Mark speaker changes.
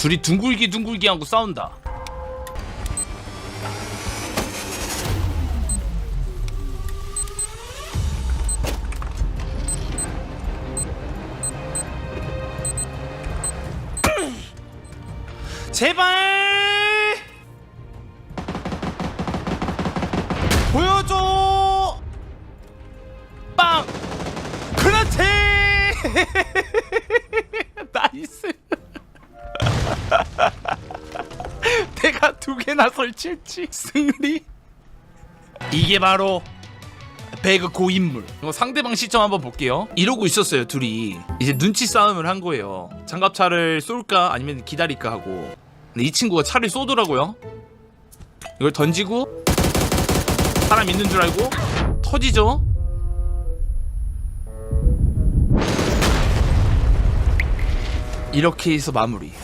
Speaker 1: 둘이 둥글기 둥글기 하고 싸운다. 제발! 보여줘! 빵! 그렇지 내가 두 개나 설치했지. 승리 이게 바로 배그 고인물. 이거 상대방 시점 한번 볼게요. 이러고 있었어요 둘이. 이제 눈치 싸움을 한 거예요. 장갑차를 쏠까 아니면 기다릴까 하고. 근데 이 친구가 차를 쏘더라고요. 이걸 던지고 사람 있는 줄 알고 터지죠? 이렇게 해서 마무리